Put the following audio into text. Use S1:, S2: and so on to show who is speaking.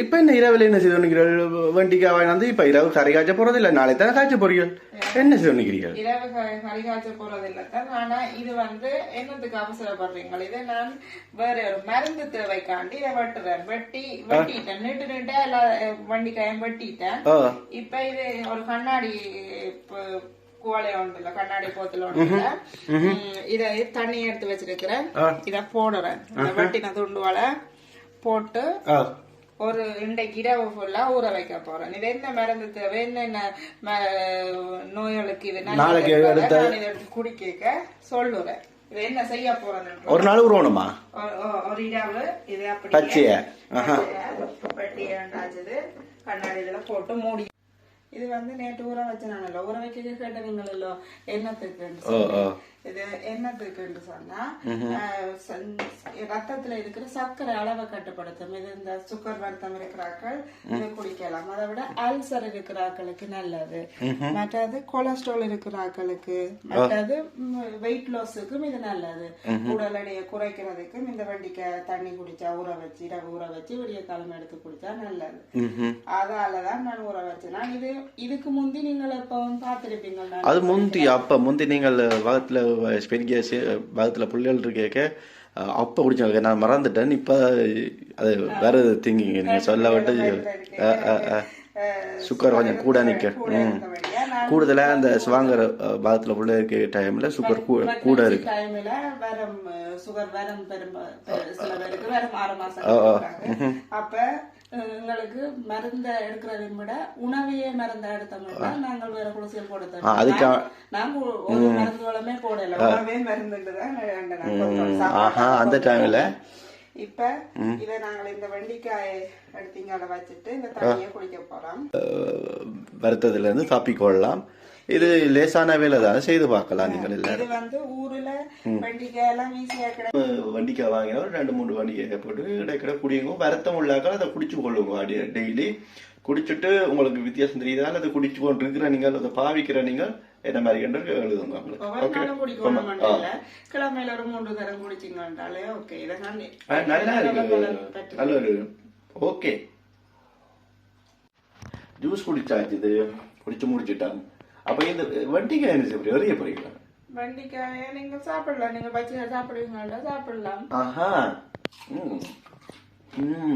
S1: இப்ப என்ன இரவில் என்ன செய்து நிக்கிறீர்கள் வண்டிக்காய் வாங்கி வந்து இப்ப இரவு கறி காய்ச்ச போறது இல்ல நாளை தானே காய்ச்ச போறீர்கள் என்ன செய்து நிக்கிறீர்கள்
S2: இரவு க- கறி காய்ச்ச போறது இல்லத்தான் ஆனா இது வந்து என்னத்துக்கு அவசரப்படுறீங்க இதை நான் வேற ஒரு மருந்து தேவைக்காண்டி இதை வெட்டுறேன் வெட்டி வெட்டிட்டேன் நீட்டு நீட்டா எல்லா வண்டிக்காயும் வெட்டிட்டேன் இப்ப இது ஒரு கண்ணாடி இல்ல கண்ணாடி போத்துல ஒன்று இல்ல உம், இத தண்ணி எடுத்து வச்சிருக்கிறேன். இத போடுறேன் இந்த வெட்டின துண்டுவலை போட்டு ஒரு இன்றைக்கு இரவு ஃபுல்லா ஊற வைக்க போறேன். இது என்ன மருந்து தேவை? என்னென்ன நோய்களுக்கு இது
S1: நாளைக்கு
S2: எடுத்து குடிக்க சொல்லுறேன். இது என்ன செய்ய போறேன்
S1: ஒரு நாள் உருவணுமா
S2: ஒரு இரவு இது அப்படி
S1: பச்சைய.
S2: போட்டு மூடி. இது வந்து நேற்று ஊற வச்ச நானல்ல ஊற வைக்க சொல்லி.
S1: ஓ
S2: இது என்னத்துக்குன்னு சொன்னா ரத்தத்துல இருக்கிற சர்க்கரை அளவை கட்டுப்படுத்தும். இது இந்த சுகர் வருத்தம் இருக்கிறாக்கள் இதை குடிக்கலாம். அதை விட அல்சர் இருக்கிறாக்களுக்கு நல்லது. மற்றது கொலஸ்ட்ரால் இருக்கிறாக்களுக்கு மற்றது வெயிட் லாஸுக்கும் இது நல்லது. உடல் எடையை குறைக்கிறதுக்கும் இந்த வண்டிக்காய் தண்ணி குடிச்சா ஊற வச்சு இரவு ஊற வச்சு விடிய காலம் எடுத்து குடிச்சா நல்லது. அதாலதான் நான் ஊற வச்சேன். நான் இது இதுக்கு முந்தி நீங்கள் எப்பவும் பார்த்திருப்பீங்க
S1: அது முந்தி அப்ப முந்தி நீங்கள் வகத்துல பெரிய வகத்துல புள்ளிகள் இருக்கேக்க அப்ப குடிச்சாங்க நான் மறந்துட்டேன். இப்ப அது வேற திங்கிங்க. நீங்க சொல்ல விட்டு. சுகர் கொஞ்சம் கூட
S2: கூட
S1: ம்.
S2: இருந்தபடியா நான்
S1: கூடுதலா அந்த சுவாங்கர பாகத்துல புள்ள இருக்க டைம்ல சுகர் கூட இருக்கு.
S2: அப்ப எங்களுக்கு மருந்த எடுக்கிறதை விட உணவையே மருந்த எடுத்தோம்னா நாங்கள் வேற கொடுத்தோம்
S1: ஆ, அதுக்கா-
S2: நாங்க ஒரு மருந்து வளமே போடல. உணவே கொஞ்சம்
S1: ஆஹா அந்த டைம்ல
S2: இப்ப இத நாங்கள் இந்த வெண்டிக்காய் எடுத்தீங்க அதை வச்சுட்டு இந்த தண்ணியை குடிக்க போறோம்.
S1: வருத்தத்துல இருந்து தப்பிக்கொள்ளலாம் இது லேசான வேலை தான் செய்து பார்க்கலாம் நீங்கள் இல்ல
S2: இது வந்து ஊர்ல வெண்டிக்காய்
S1: வாங்கினா ஒரு ரெண்டு மூணு வண்டிக்காய் போட்டு இடைக்கிட குடிங்க வருத்தம் உள்ளாக்கள் அதை குடிச்சு கொள்ளுங்க. டெய்லி குடிச்சிட்டு உங்களுக்கு வித்தியாசம் தெரியுதா அல்லது குடிச்சு கொண்டு இருக்கிற நீங்கள் அதை பாவிக்கிற நீங்கள் என்ன மாதிரி என்று எழுதுங்க நல்லா இருக்கு. நல்ல ஒரு ஓகே ஜூஸ் குடிச்சாச்சு இது. குடிச்சு முடிச்சுட்டாங்க. அப்ப இந்த வண்டிக்காய் என்ன செய்ய? எறிய போறீங்களா?
S2: வெண்டிக்காய நீங்க சாப்பிடலாம். நீங்க பச்சையா சாப்பிடுவீங்களா? சாப்பிடலாம்.
S1: ஆஹா. ம். ம்.